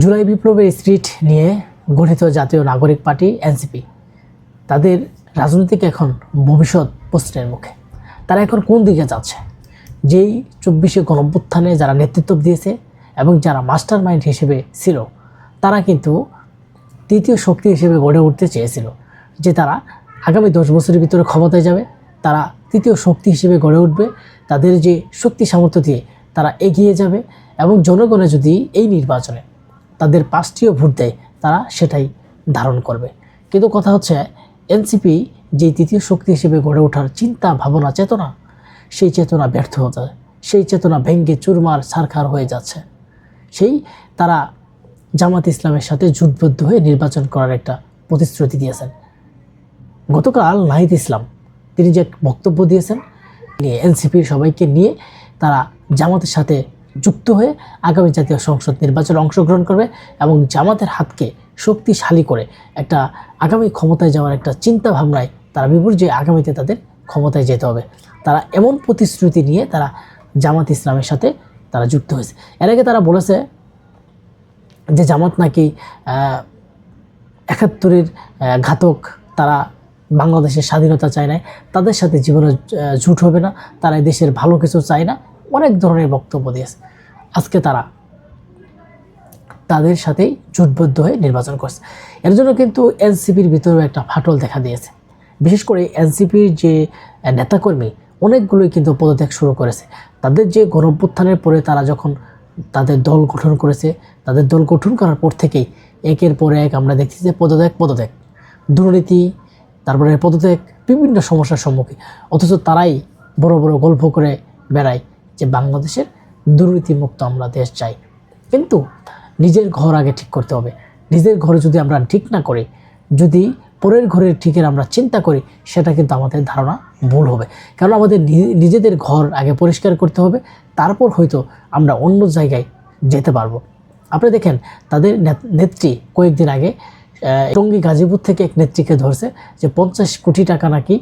জুলাই বিপ্লবের স্ট্রিট নিয়ে গঠিত জাতীয় নাগরিক পার্টি, এনসিপি। তাদের রাজনৈতিক এখন ভবিষ্যৎ প্রশ্নের মুখে। তারা এখন কোন দিকে যাচ্ছে? যেই চব্বিশে গণভ্যুত্থানে যারা নেতৃত্ব দিয়েছে এবং যারা মাস্টার মাইন্ড হিসেবে ছিল, তারা কিন্তু তৃতীয় শক্তি হিসেবে গড়ে উঠতে চেয়েছিল যে তারা আগামী দশ বছরের ভিতরে ক্ষমতায় যাবে। তারা তৃতীয় শক্তি হিসেবে গড়ে উঠবে। তাদের যে শক্তি সামর্থ্য দিয়ে তারা এগিয়ে যাবে এবং জনগণে যদি এই নির্বাচনে তাদের পাঁচটিও ভোট দেয়, তারা সেটাই ধারণ করবে। কিন্তু কথা হচ্ছে, এনসিপি যে তৃতীয় শক্তি হিসেবে গড়ে ওঠার চিন্তা, ভাবনা, চেতনা, সেই চেতনা ব্যর্থ হতে সেই চেতনা ভেঙ্গে চুরমার সারখার হয়ে যাচ্ছে। সেই তারা জামাত ইসলামের সাথে জোটবদ্ধ হয়ে নির্বাচন করার একটা প্রতিশ্রুতি দিয়েছেন। গতকাল নাহিদ ইসলাম, তিনি যে বক্তব্য দিয়েছেন এনসিপির সবাইকে নিয়ে তারা জামাতের সাথে যুক্ত হয়ে আগামী জাতীয় সংসদ নির্বাচনে অংশগ্রহণ করবে এবং জামাতের হাতকে শক্তিশালী করে একটা আগামী ক্ষমতায় যাওয়ার একটা চিন্তা ভাবনায় তারা বিপুল যে আগামীতে তাদের ক্ষমতায় যেতে হবে। তারা এমন প্রতিশ্রুতি নিয়ে তারা জামাত ইসলামের সাথে তারা যুক্ত হয়েছে। এর আগে তারা বলেছে যে জামাত নাকি একাত্তরের ঘাতক, তারা বাংলাদেশের স্বাধীনতা চায় না তাদের সাথে জীবনে জুট হবে না, তারা দেশের ভালো কিছু চায় না অনেক ধরনের বক্তব্য দিয়েছে। আজকে তারা তাদের সাথেই জোটবদ্ধ হয়ে নির্বাচন করছে। এর জন্য কিন্তু এনসিপির ভিতরেও একটা ফাটল দেখা দিয়েছে। বিশেষ করে এনসিপির যে নেতাকর্মী, অনেকগুলোই কিন্তু পদত্যাগ শুরু করেছে। তাদের যে গণভ্যুত্থানের পরে তারা যখন তাদের দল গঠন করেছে, তাদের দল গঠন করার পর থেকেই একের পর এক আমরা দেখছি যে পদত্যাগ পদত্যাগ। দুর্নীতি, তারপরে পদত্যাগ, বিভিন্ন সমস্যার সম্মুখীন। অথচ তারাই বড় বড় গল্প করে বেড়ায়। যে বাংলাদেশের দুর্নীতিমুক্ত আমরা দেশ চাই। কিন্তু নিজের ঘর আগে ঠিক করতে হবে। নিজের ঘরে যদি আমরা ঠিক না করি, যদি পরের ঘরের ঠিকের আমরা চিন্তা করি, সেটা কিন্তু আমাদের ধারণা ভুল হবে। কারণ আমাদের নিজেদের ঘর আগে পরিষ্কার করতে হবে, তারপর হয়তো আমরা অন্য জায়গায় যেতে পারব। আপনি দেখেন, তাদের নেত- নেত্রী কয়েকদিন আগে টঙ্গী গাজীপুর থেকে এক নেত্রীকে ধরছে যে পঞ্চাশ কোটি টাকা নাকি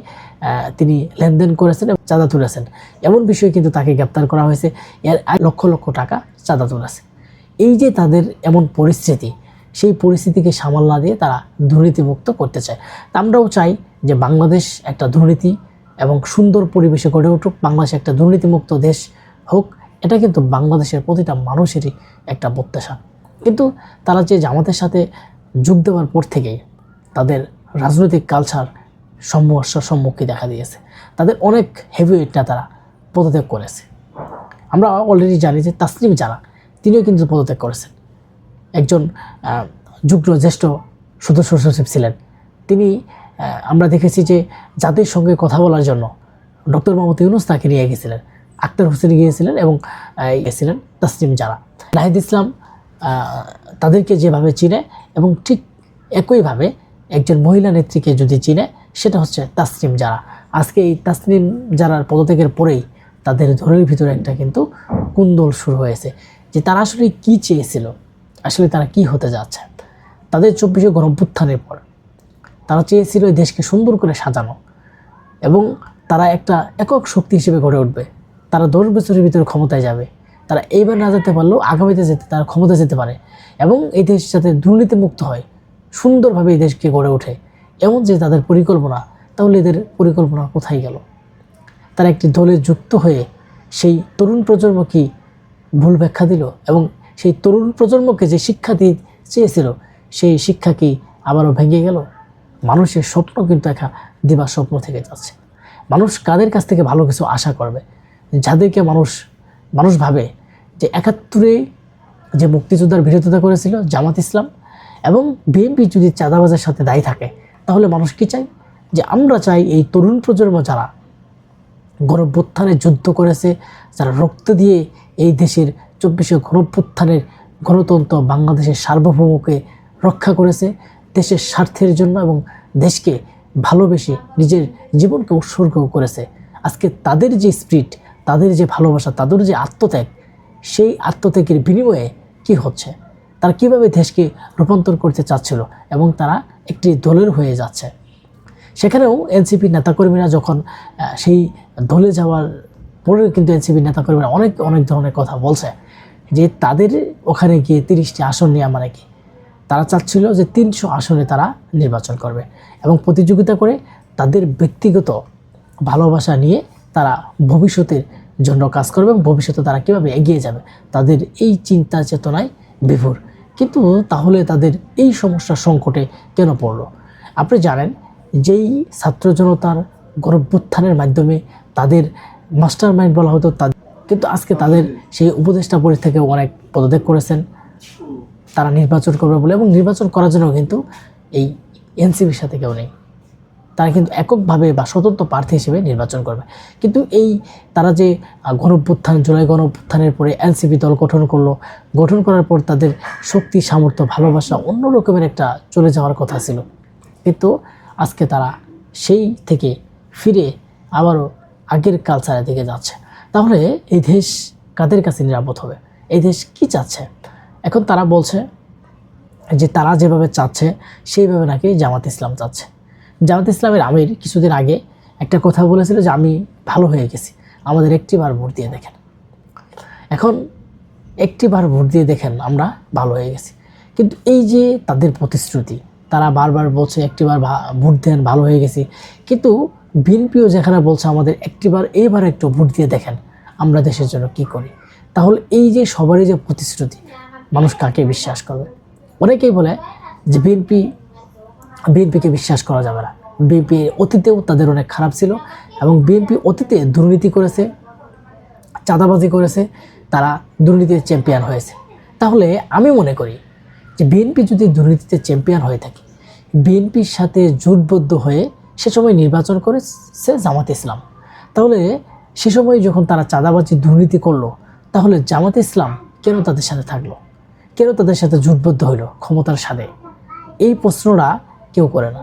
তিনি লেনদেন করেছেন এবং চাঁদা তুলেছেন। এমন বিষয়ে কিন্তু তাকে গ্রেপ্তার করা হয়েছে। এর লক্ষ লক্ষ টাকা চাঁদা তুলেছে। এই যে তাদের এমন পরিস্থিতি, সেই পরিস্থিতিকে সামাল না দিয়ে তারা দুর্নীতিমুক্ত করতে চায়। তা আমরাও চাই যে বাংলাদেশ একটা দুর্নীতি এবং সুন্দর পরিবেশে গড়ে উঠুক, বাংলাদেশ একটা দুর্নীতিমুক্ত দেশ হোক। এটা কিন্তু বাংলাদেশের প্রতিটা মানুষেরই একটা প্রত্যাশা। কিন্তু তারা যে জামাতের সাথে যোগ দেওয়ার পর থেকেই তাদের রাজনৈতিক কালচার সমস্যার সম্মুখীন দেখা দিয়েছে। তাদের অনেক হেভিওয়েট নেতারা পদত্যাগ করেছে। আমরা অলরেডি জানি যে তাসলিম যারা তিনিও কিন্তু পদত্যাগ করেছেন। একজন যুগ্ম জ্যেষ্ঠ সদস্য সচিব ছিলেন। তিনি আমরা দেখেছি যে জাতির সঙ্গে কথা বলার জন্য ডক্টর মোহাম্মদ ইউনুস তাকে নিয়ে গেছিলেন। আক্তার হোসেন গিয়েছিলেন এবং আহ, গেছিলেন তাসলিম যারা। নাহিদ ইসলাম তাদেরকে যেভাবে চিনে এবং ঠিক একইভাবে একজন মহিলা নেত্রীকে যদি চিনে, সেটা হচ্ছে তাসলিম যারা আজকে এই তাসলিম যারার পদত্যাগের পরেই তাদের ধরের ভিতরে একটা কিন্তু কুন্দল শুরু হয়েছে, যে তারা আসলে কী চেয়েছিল, আসলে তারা কি হতে যাচ্ছে। তাদের চব্বিশে গণভ্যুত্থানের পর তারা চেয়েছিল এই দেশকে সুন্দর করে সাজানো এবং তারা একটা একক শক্তি হিসেবে গড়ে উঠবে। তারা দশ বছরের ভিতরে ক্ষমতায় যাবে। তারা এইবার না যেতে পারলেও আগামীতে যেতে, তারা ক্ষমতা যেতে পারে এবং এই দেশ যাতে দুর্নীতিমুক্ত হয়, সুন্দরভাবে এই দেশকে গড়ে ওঠে। এমন যে তাদের পরিকল্পনা, তাহলে এদের পরিকল্পনা কোথায় গেল? তারা একটি দলে যুক্ত হয়ে সেই তরুণ প্রজন্ম কি ভুল ব্যাখ্যা দিল এবং সেই তরুণ প্রজন্মকে যে শিক্ষা দিয়ে চেয়েছিল, সেই শিক্ষা কি আবারও ভেঙে গেল? মানুষের স্বপ্ন কিন্তু একা দিবা স্বপ্ন থেকে যাচ্ছে। মানুষ কাদের কাছ থেকে ভালো কিছু আশা করবে? যাদেরকে মানুষ মানুষ ভাবে যে একাত্তরে যে মুক্তিযোদ্ধার বিরোধিতা করেছিল জামাত ইসলাম এবং বিএনপি যদি চাঁদাবাজের সাথে দায়ী থাকে, তাহলে মানুষ কি চাই যে আমরা চাই এই তরুণ প্রজন্ম যারা গণভ্যুত্থানে যুদ্ধ করেছে, যারা রক্ত দিয়ে এই দেশের চব্বিশে গণভ্যুত্থানের গণতন্ত্র বাংলাদেশের সার্বভৌমকে রক্ষা করেছে, দেশের স্বার্থের জন্য এবং দেশকে ভালোবেসে নিজের জীবনকে উৎসর্গ করেছে। আজকে তাদের যে স্পিরিট তাদের যে ভালোবাসা, তাদের যে আত্মত্যাগ সেই আত্মত্যাগের বিনিময়ে কি হচ্ছে? তারা কীভাবে দেশকে রূপান্তর করতে চাচ্ছিল এবং তারা একটি দলের হয়ে যাচ্ছে? সেখানেও এনসিপি নেতাকর্মীরা যখন সেই দলে যাওয়ার পরেও কিন্তু এনসিপি নেতাকর্মীরা অনেক অনেক ধরনের কথা বলছে যে তাদের ওখানে গিয়ে তিরিশটি আসন নেওয়া মানে কি? তারা চাচ্ছিল যে তিনশো আসনে তারা নির্বাচন করবে এবং প্রতিযোগিতা করে তাদের ব্যক্তিগত ভালোবাসা নিয়ে তারা ভবিষ্যতের জন্য কাজ করবে এবং ভবিষ্যতে তারা কীভাবে এগিয়ে যাবে, তাদের এই চিন্তা চেতনায় বিভোর। কিন্তু তাহলে তাদের এই সমস্যার সংকটে কেন পড়ল? আপনি জানেন, যেই ছাত্র জনতার গর্ভোত্থানের মাধ্যমে তাদের মাস্টার মাইন্ড বলা হতো, তাদের কিন্তু আজকে তাদের সেই উপদেষ্টা পরিষদ থেকে অনেক পদত্যাগ করেছেন। তারা নির্বাচন করবে বলে এবং নির্বাচন করার জন্য কিন্তু এই এনসিপির সাথে কেউ নেই। তারা কিন্তু এককভাবে বা স্বতন্ত্র প্রার্থী হিসেবে নির্বাচন করবে। কিন্তু এই তারা যে গণভ্যুত্থান জুলাই গণভ্যুত্থানের পরে এনসিপি দল গঠন করল, গঠন করার পর তাদের শক্তি, সামর্থ্য, ভালোবাসা অন্য রকমের একটা চলে যাওয়ার কথা ছিল। কিন্তু আজকে তারা সেই থেকে ফিরে আবারও আগের কালচারের দিকে যাচ্ছে। তাহলে এই দেশ কাদের কাছে নিরাপদ হবে? এই দেশ কি চাচ্ছে? এখন তারা বলছে যে, তারা যেভাবে চাচ্ছে, সেইভাবে নাকি জামাত ইসলাম চাচ্ছে। জামাত ইসলামের আমির কিছুদিন আগে একটা কথা বলেছিল যে আমি ভালো হয়ে গেছি। আমাদের একটিবার ভোট দিয়ে দেখেন। এখন একটিবার ভোট দিয়ে দেখেন আমরা ভালো হয়ে গেছি। কিন্তু এই যে তাদের প্রতিশ্রুতি, তারা বারবার বলছে একটিবার ভোট দেন, ভালো হয়ে গেছি। কিন্তু বিএনপিও যেখানে বলছে আমাদের একটিবার, এইবার একটু ভোট দিয়ে দেখেন আমরা দেশের জন্য কি করি। তাহলে এই যে সবারই যে প্রতিশ্রুতি, মানুষ কাকে বিশ্বাস করবে? অনেকেই বলে যে বিএনপি বিএনপিকে বিশ্বাস করা যাবে না। বিএনপি অতীতেও তাদের অনেক খারাপ ছিল এবং বিএনপি অতীতে দুর্নীতি করেছে, চাঁদাবাজি করেছে, তারা দুর্নীতির চ্যাম্পিয়ন হয়েছে। তাহলে আমি মনে করি যে বিএনপি যদি দুর্নীতিতে চ্যাম্পিয়ন হয়ে থাকে, বিএনপির সাথে জোটবদ্ধ হয়ে সে সময় নির্বাচন করেছে জামাত ইসলাম। তাহলে সে সময় যখন তারা চাঁদাবাজি, দুর্নীতি করল, তাহলে জামাত ইসলাম কেন তাদের সাথে থাকল? কেন তাদের সাথে জোটবদ্ধ হইল ক্ষমতার সাথে? এই প্রশ্নটা কেউ করে না।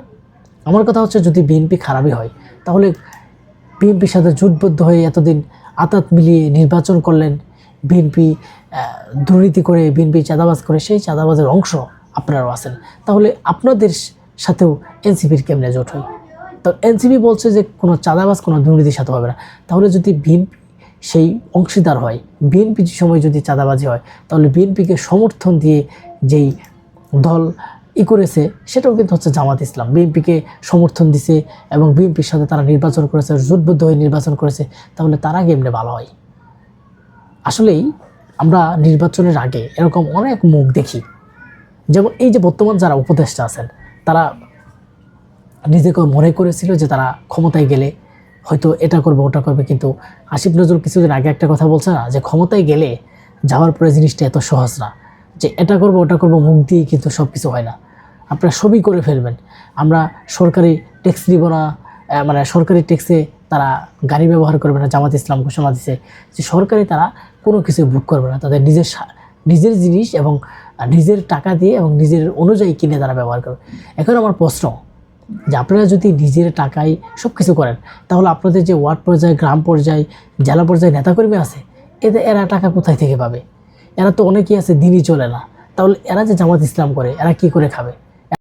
আমার কথা হচ্ছে যদি বিএনপি খারাপই হয়, তাহলে বিএনপির সাথে জোটবদ্ধ হয়ে এতদিন আতাত মিলিয়ে নির্বাচন করলেন বিএনপি দুর্নীতি করে বিএনপি চাঁদাবাজ করে, সেই চাঁদাবাজের অংশ আপনারাও আছেন। তাহলে আপনাদের সাথেও এনসিপির কেমনে জোট হয়? তো এনসিপি বলছে যে কোনো চাঁদাবাজ, কোনো দুর্নীতির সাথে হবে না। তাহলে যদি বিএনপি সেই অংশীদার হয় বিএনপি সময় যদি চাঁদাবাজি হয়, তাহলে বিএনপিকে সমর্থন দিয়ে যেই দল ই করেছে, সেটাও কিন্তু হচ্ছে জামাত ইসলাম। বিএনপিকে সমর্থন দিছে এবং বিএনপির সাথে তারা নির্বাচন করেছে, জোটবদ্ধ হয়ে নির্বাচন করেছে, তাহলে তারা কেমনে ভালো হয়। আসলেই আমরা নির্বাচনের আগে এরকম অনেক মুখ দেখি। যেমন এই যে বর্তমান যারা উপদেষ্টা আছেন, তারা নিজেকে মনে করেছিল যে তারা ক্ষমতায় গেলে হয়তো এটা করবে, ওটা করবে, কিন্তু আসিফ নজরুল কিছুদিন আগে একটা কথা বলছে না, যে ক্ষমতায় গেলে যাওয়ার পরে জিনিসটা এত সহজ না। যে এটা করব, ওটা করব, মুখ দিয়ে কিন্তু সব কিছু হয় না। আপনারা সবই করে ফেলবেন। আমরা সরকারি ট্যাক্স দিব না মানে সরকারি ট্যাক্সে তারা গাড়ি ব্যবহার করবে না, জামাত ইসলাম ঘোষণা দিছে যে সরকারি তারা কোনো কিছু বুক করবে না। তাদের নিজের নিজের জিনিস এবং নিজের টাকা দিয়ে এবং নিজের অনুযায়ী কিনে তারা ব্যবহার করবে। এখন আমার প্রশ্ন, যে আপনারা যদি নিজের টাকায় সব কিছু করেন, তাহলে আপনাদের যে ওয়ার্ড পর্যায়ে, গ্রাম পর্যায়ে, জেলা পর্যায়ে নেতাকর্মী আছে, এদের এরা টাকা কোথায় থেকে পাবে? এরা তো অনেকেই আছে, দিনই চলে না। তাহলে এরা যে জামাত ইসলাম করে, এরা কি করে খাবে?